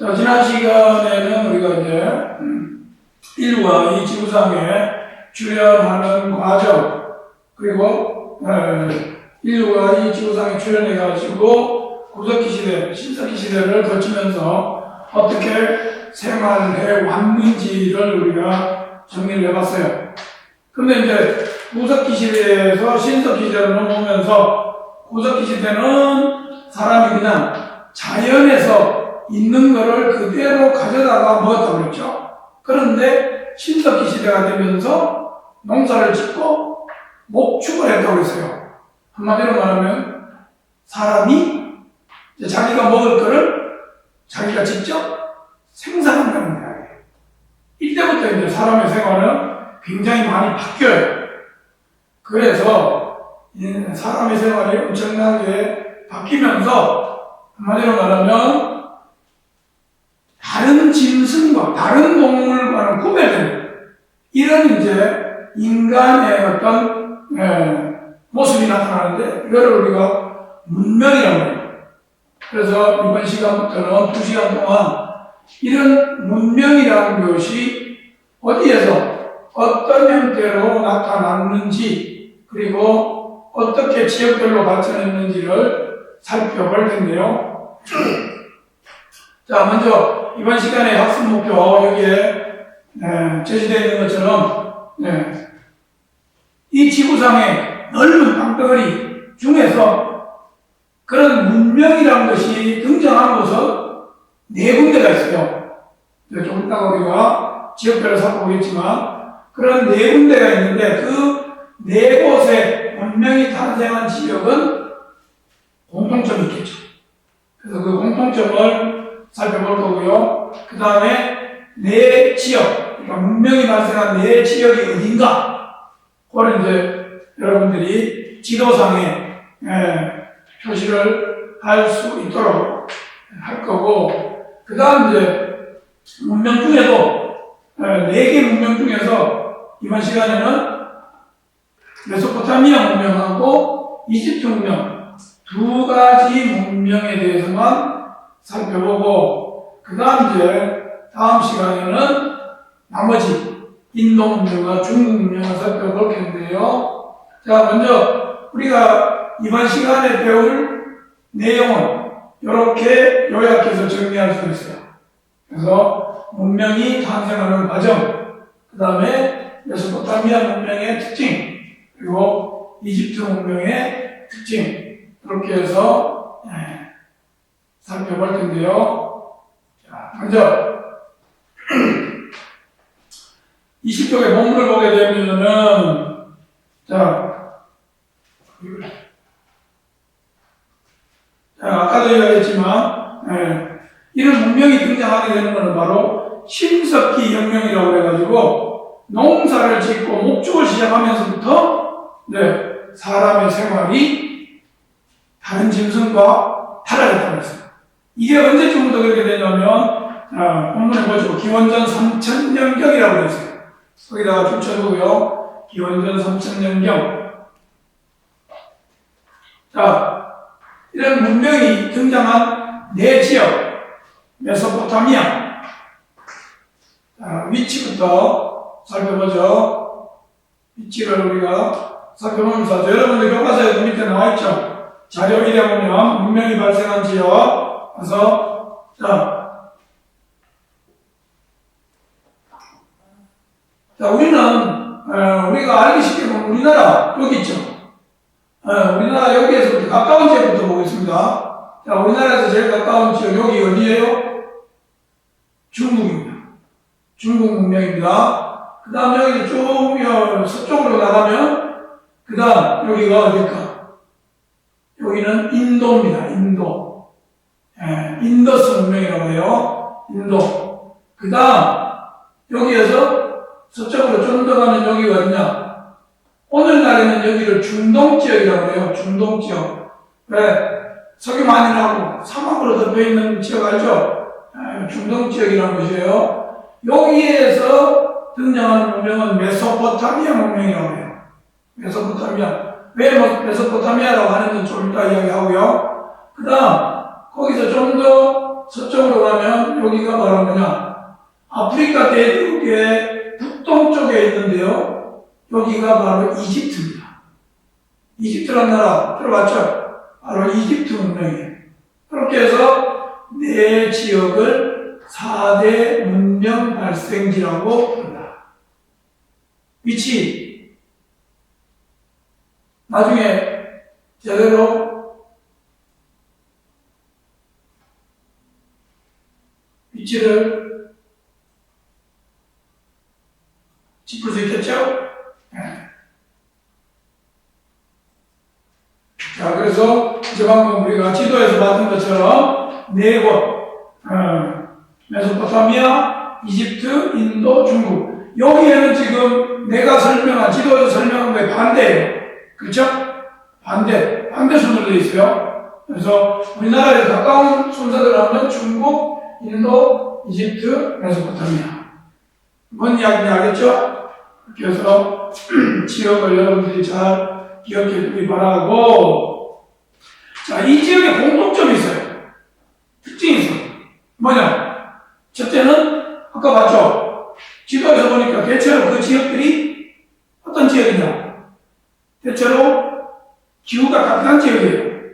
자, 지난 시간에는 우리가 이제, 음, 인류가 이 지구상에 출현하는 과정, 그리고, 에, 인류가 이 지구상에 출현해가지고, 구석기 시대, 신석기 시대를 거치면서 어떻게 생활해 왔는지를 우리가 정리를 해봤어요. 근데 이제, 구석기 시대에서 신석기 시대로 넘어오면서, 구석기 시대는 사람이 그냥 자연에서 있는 거를 그대로 가져다가 먹었다고 그랬죠. 그런데 신석기 시대가 되면서 농사를 짓고 목축을 했다고 그랬어요. 한마디로 말하면 사람이 자기가 먹을 거를 자기가 직접 생산한다는 이야기예요. 이때부터 이제 사람의 생활은 굉장히 많이 바뀌어요. 그래서 이 사람의 생활이 엄청나게 바뀌면서 한마디로 말하면 다른 짐승과 다른 동물과는 구별되는 이런 이제 인간의 어떤 에, 모습이 나타나는데 이거를 우리가 문명이라고 해요. 그래서 이번 시간부터는 두 시간 동안 이런 문명이라는 것이 어디에서 어떤 형태로 나타났는지 그리고 어떻게 지역별로 발전했는지를 살펴볼 텐데요. 자, 먼저 이번 시간의 학습 목표 여기에 네, 제시되어 있는 것처럼 네, 이 지구상의 넓은 땅덩어리 중에서 그런 문명이라는 것이 등장한 곳은 네 군데가 있어요. 좀 이따가 우리가 지역별로 살펴보겠지만 그런 네 군데가 있는데 그 네 곳의 문명이 탄생한 지역은 공통점이 있겠죠. 그래서 그 공통점을 살펴볼 거고요. 그 다음에 내 지역, 그러니까 문명이 발생한 내 지역이 어딘가, 그걸 이제 여러분들이 지도상에 예, 표시를 할 수 있도록 할 거고, 그 다음 이제 문명 중에도 네 개 문명 중에서 이번 시간에는 메소포타미아 문명하고 이집트 문명 두 가지 문명에 대해서만 살펴보고 그 다음 이제 다음 시간에는 나머지 인도 문명과 중국 문명을 살펴볼 텐데요. 자 먼저 우리가 이번 시간에 배울 내용은 이렇게 요약해서 정리할 수 있어요. 그래서 문명이 탄생하는 과정, 그 다음에 메소포타미아 문명의 특징, 그리고 이집트 문명의 특징, 그렇게 해서 예, 살펴볼 텐데요. 자, 먼저 20쪽의 본문을 보게 되면은 자, 자 아까도 이야기했지만 예, 이런 문명이 등장하게 되는 것은 바로 신석기 혁명이라고 해가지고 농사를 짓고 목축을 시작하면서부터 네, 사람의 생활이 다른 짐승과 달라졌다고 했어요. 이게 언제쯤부터 그렇게 되냐면 아, 본문에 보시고 기원전 3천년경이라고 했어요. 거기다가 붙여두고요. 기원전 3천년경. 자, 이런 문명이 등장한 네 지역, 메소포타미아. 자, 위치부터 살펴보죠. 위치를 우리가 살펴보면서 여러분들 교과서에 그 밑에 나와 있죠. 자료 1에 보면 문명이 발생한 지역. 그래서 자, 자 우리는 어, 우리가 알기 쉽게 보면 우리나라 여기 있죠. 어, 우리나라 여기에서부터 가까운 지역부터 보겠습니다. 자, 우리나라에서 제일 가까운 지역 여기 어디예요? 중국입니다. 중국 문명입니다. 그 다음 여기 쭉 여- 서쪽으로 나가면 그 다음 여기가 어딜까? 여기는 인도입니다. 인도. 예, 인더스 문명이라고 해요. 인도. 그 다음 여기에서 서쪽으로 좀더 여기가 어디냐? 오늘날에는 여기를 중동 지역이라고 해요. 중동 지역. 왜? 석유 많이 나고 사막으로 덮여 있는 지역 알죠? 예, 중동 지역이라는 곳이에요. 여기에서 등장하는 문명은 메소포타미아 문명이라고 해요. 메소포타미아. 왜뭐 메소포타미아라고 하는지 좀 이따 이야기하고요. 그 다음, 거기서 좀 더 서쪽으로 가면 여기가 바로 뭐냐? 아프리카 대륙의 북 동쪽에 있는데요. 여기가 바로 이집트입니다. 이집트란 나라 들어봤죠? 바로 이집트 문명이에요. 그렇게 해서 네 지역을 4대 문명 발생지라고 부른다. 위치. 나중에 제대로 위치를 짚을 수 있겠죠? 네. 자, 그래서 이제 방금 우리가 지도에서 봤던 것처럼 네 곳, 어, 메소포타미아, 이집트, 인도, 중국. 여기에는 지금 내가 설명한, 지도에서 설명한 거에 반대예요. 그렇죠? 반대, 반대 순으로 되어 있어요. 그래서 우리나라에 가까운 순서대로 하면 중국, 인도, 이집트, 메소포타미아. 뭔 이야기인지 알겠죠? 그래서 지역을 여러분들이 잘 기억해 두기 바라고 자, 이 지역에 공통점이 있어요. 특징이 있어요. 뭐냐? 첫째는 아까 봤죠? 지도에서 보니까 대체로 그 지역들이 어떤 지역이냐? 대체로 기후가 따뜻한 지역이에요.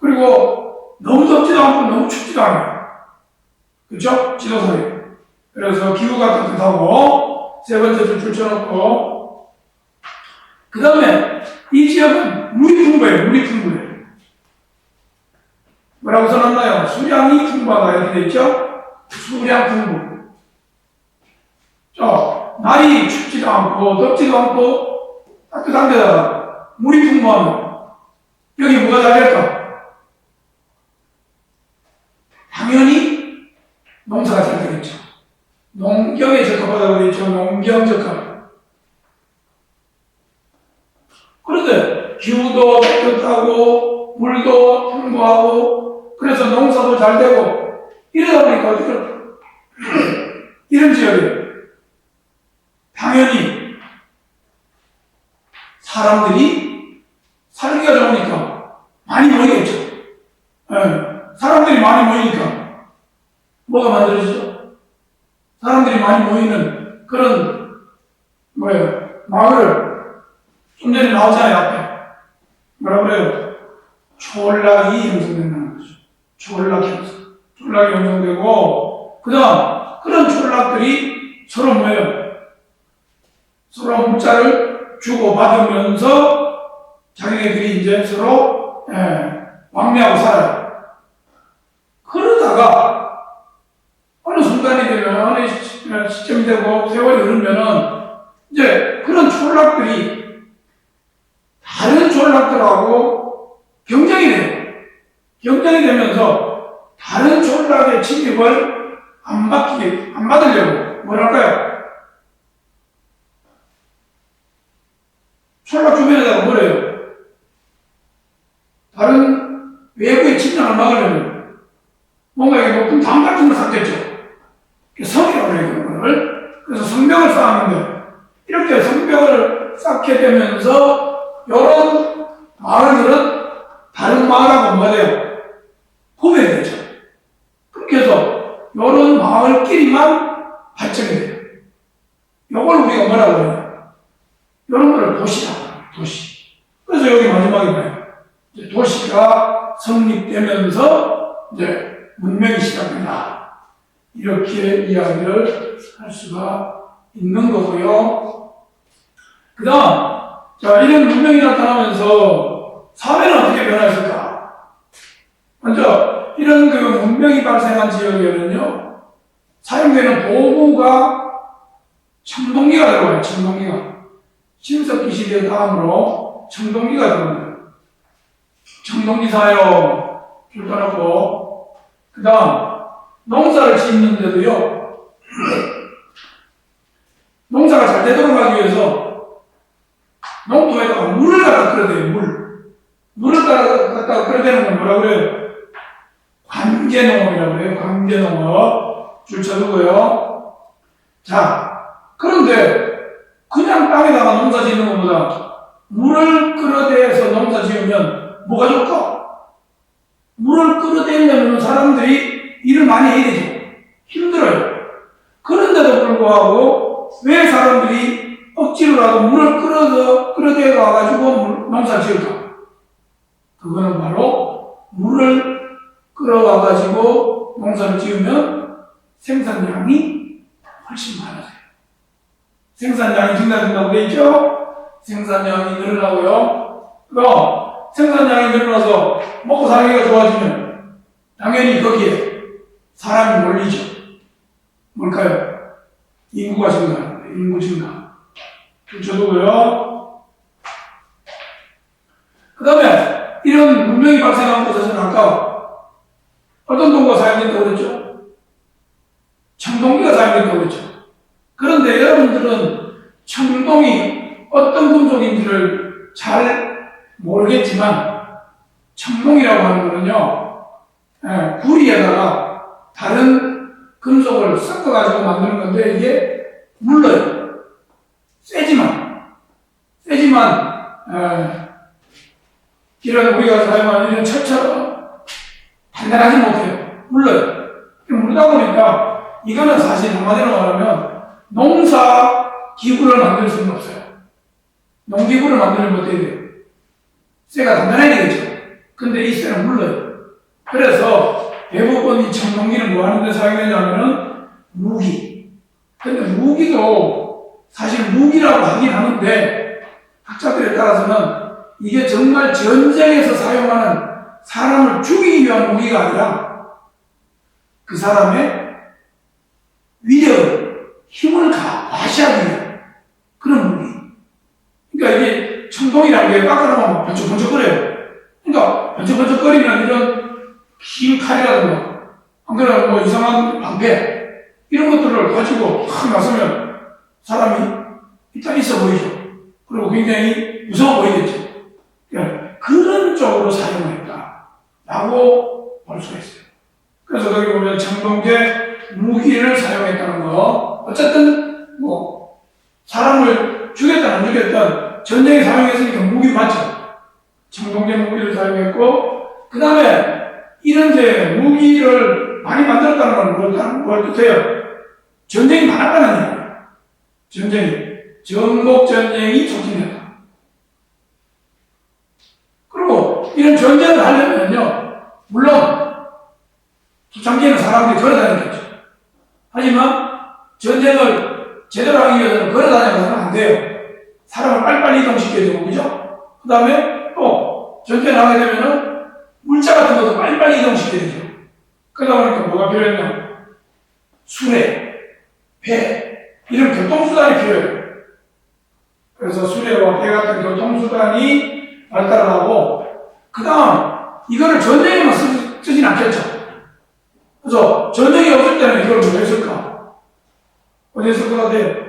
그리고 너무 덥지도 않고 너무 춥지도 않아요. 그렇죠? 지도상에. 그래서 기후가 따뜻하고 세 번째 줄 줄쳐놓고 그 다음에 이 지역은 물이 풍부해요. 물이 풍부해요. 뭐라고 써놨나요? 수량이 풍부하다 이렇게 돼 있죠? 수량 풍부. 자, 날이 춥지도 않고 덥지도 않고 따뜻한 데다가 물이 풍부하면 여기 뭐가 잘 될까? 당연히 농사가 잘 되겠죠. 농경에 적합하다고 있죠. 농경 적합. 그런데 기후도 따뜻하고 물도 풍부하고 그래서 농사도 잘 되고 이러다 보니까 이런, 이런 지역에 당연히 사람들이 살기가 좋으니까 많이 모이겠죠. 예, 사람들이 많이 모이니까 뭐가 만들어지죠? 사람들이 많이 모이는 그런 뭐예요? 마을을 좀 전에 나오잖아요 앞에 뭐라 그래요? 촌락이 형성된다는 거죠. 촌락 형성. 촌락이 형성되고 그다음 그런 촌락들이 서로 뭐예요? 서로 문자를 주고 받으면서 자기네들이 이제 서로 예, 왕래하고 살아요. 그러다가 어느 순간이 되면 어느 시- 시점이 되고 세월이 흐르면은 이제 그런 촌락들이 다른 촌락들하고 경쟁이 돼요. 경쟁이 되면서 다른 촌락의 침입을 안 받기, 안 받으려고 뭐랄까요? 촌락 주변에다가 뭐래요? 다른 외부의 침략을 막으려면 뭔가 이게 높은 담 같은 걸 쌓겠죠. 그게 성이라고 해요, 그런 거를. 그래서 성벽을 쌓았는데, 이렇게 쌓게 되면서, 이런 마을들은 다른 마을하고 뭐가 돼요? 구별이 되죠. 그렇게 해서, 이런 마을끼리만 발전이 돼요. 이걸 우리가 뭐라고 해요? 이런 거를 도시라고 해요, 도시. 그래서 여기 마지막에 뭐예요? 도시가 성립되면서, 이제 문명이 시작된다. 이렇게 이야기를 할 수가 있는 거고요. 그 다음, 자, 이런 문명이 나타나면서 사회는 어떻게 변화했을까? 먼저, 이런 그 문명이 발생한 지역에는요, 사용되는 도구가 청동기가 들어가요, 청동기가. 신석기 시대 다음으로 청동기가 들어옵니다. 청동기 사용, 줄여놓고, 그 다음, 농사를 짓는데도요, 농사가 잘 되도록 하기 위해서 갖다 끌어대요, 물. 물을 갖다, 갖다가 끌어대는 건 뭐라고 그래요? 관계농업이라고 그래요, 관계농업. 줄 쳐두고요. 자, 그런데 그냥 땅에다가 농사 짓는 것보다 물을 끌어대서 농사 지으면 뭐가 좋까? 물을 끌어대려면 사람들이 일을 많이 해야 되죠. 힘들어요. 그런데도 불구하고 왜 사람들이 억지로라도 물을 끌어서 끌어대고 와가지고 물- 농사를 지을까? 그거는 바로 물을 끌어와가지고 농사를 지으면 생산량이 훨씬 많아져요. 생산량이 증가된다고 돼 있죠? 생산량이 늘어나고요. 그럼 생산량이 늘어나서 먹고 살기가 좋아지면 당연히 거기에 사람이 몰리죠. 뭘까요? 인구가 증가합니다. 인구 증가. 저도고요. 그 다음에 이런 문명이 발생한 곳에서는 아까 어떤 도구가 사용된다고 그랬죠? 청동기가 사용된다고 그랬죠? 그런데 여러분들은 청동이 어떤 금속인지를 잘 모르겠지만 청동이라고 하는 거는요 예, 구리에다가 다른 금속을 섞어가지고 만드는 건데 이게 물러요 세지만 예, 이런 우리가 사용하는 이런 철처럼 단단하지 못해요 물러요 물다 보니까 이거는 사실 한마디로 말하면 농사 기구를 만들 수는 없어요. 농기구를 만들면 어떻게 돼요? 쇠가 단단해야 되겠죠. 근데 이 쇠는 물러요. 그래서 대부분 이 청동기는 뭐 하는데 사용되냐면은 무기. 근데 무기도 사실 무기라고 하긴 하는데 학자들에 따라서는 이게 정말 전쟁에서 사용하는 사람을 죽이기 위한 무기가 아니라 그 사람의 위력을, 힘을 가, 과시하기 위한 그런 무기. 그러니까 이게 청동이라는 게 깎아놓으면 막 번쩍번쩍거려요. 그러니까 번쩍번쩍거리는 이런 긴 칼이라든가, 안 그러면 뭐 이상한 방패, 이런 것들을 가지고 확 나서면 사람이 일단 있어 보이죠. 그리고 굉장히 무서워 보이겠죠. 그러니까 그런 쪽으로 사용했다. 라고 볼 수가 있어요. 그래서 거기 보면 청동제 무기를 사용했다는 거. 어쨌든 뭐 사람을 죽였든 안 죽였든 전쟁에 사용했으니까 무기 맞죠. 청동제 무기를 사용했고 그 다음에 이런 제 무기를 많이 만들었다는 건 뭘, 뭘 뜻해요? 전쟁이 많았다는 얘기예요. 전쟁이. 전국 전쟁이 촉진됐다. 그리고 이런 전쟁을 하려면요, 물론 초창기에는 사람들이 걸어 다녔겠죠. 하지만 전쟁을 제대로 하기 위해서는 걸어 다녀서는 안 돼요. 사람을 빨리빨리 이동시켜야 되고, 그죠? 그 다음에 또 전쟁을 하게 되면은 물자 같은 것도 빨리빨리 이동시켜야 되죠. 그러다 보니까 뭐가 필요했냐? 수레, 배, 이런 교통수단이 필요해요. 그래서 수레와 배 같은 교통수단이 발달하고, 그 다음, 이거를 전쟁에만 쓰, 쓰진 않겠죠. 그래서 전쟁이 없을 때는 이걸 뭐 했을까? 어디 했을 것 같아요?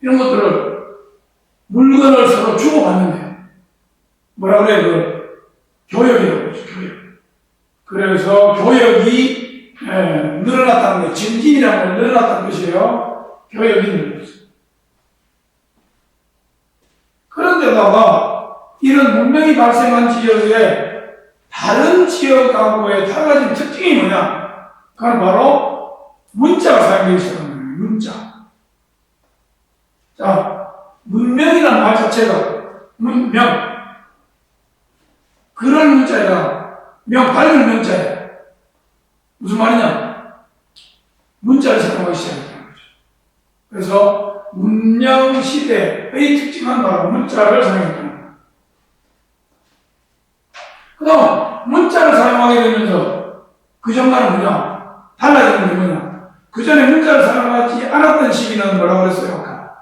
이런 것들을 물건을 서로 주고받는데요. 뭐라 그래요? 그 교역이라고 그러죠, 교역. 그래서 교역이 예, 늘어났다는 거예요. 증진이라는 건 늘어났다는 것이에요. 교역이 늘어났어요. 그런데다가 이런 문명이 발생한 지역에 다른 지역하고의 달라진 특징이 뭐냐? 그건 바로 문자가 사용되기 시작한 거예요. 문자. 자, 문명이라는 말 자체가 문명. 그럴 문자가 명, 밝은 명자예요. 무슨 말이냐? 문자를 사용하기 시작했다는 거죠. 그래서 문명 시대의 특징은 바로 문자를 사용했다는 거예요. 그 다음, 문자를 사용하게 되면서 그 전과는 뭐냐? 달라지는 게 뭐냐? 그 전에 문자를 사용하지 않았던 시기는 뭐라고 그랬어요?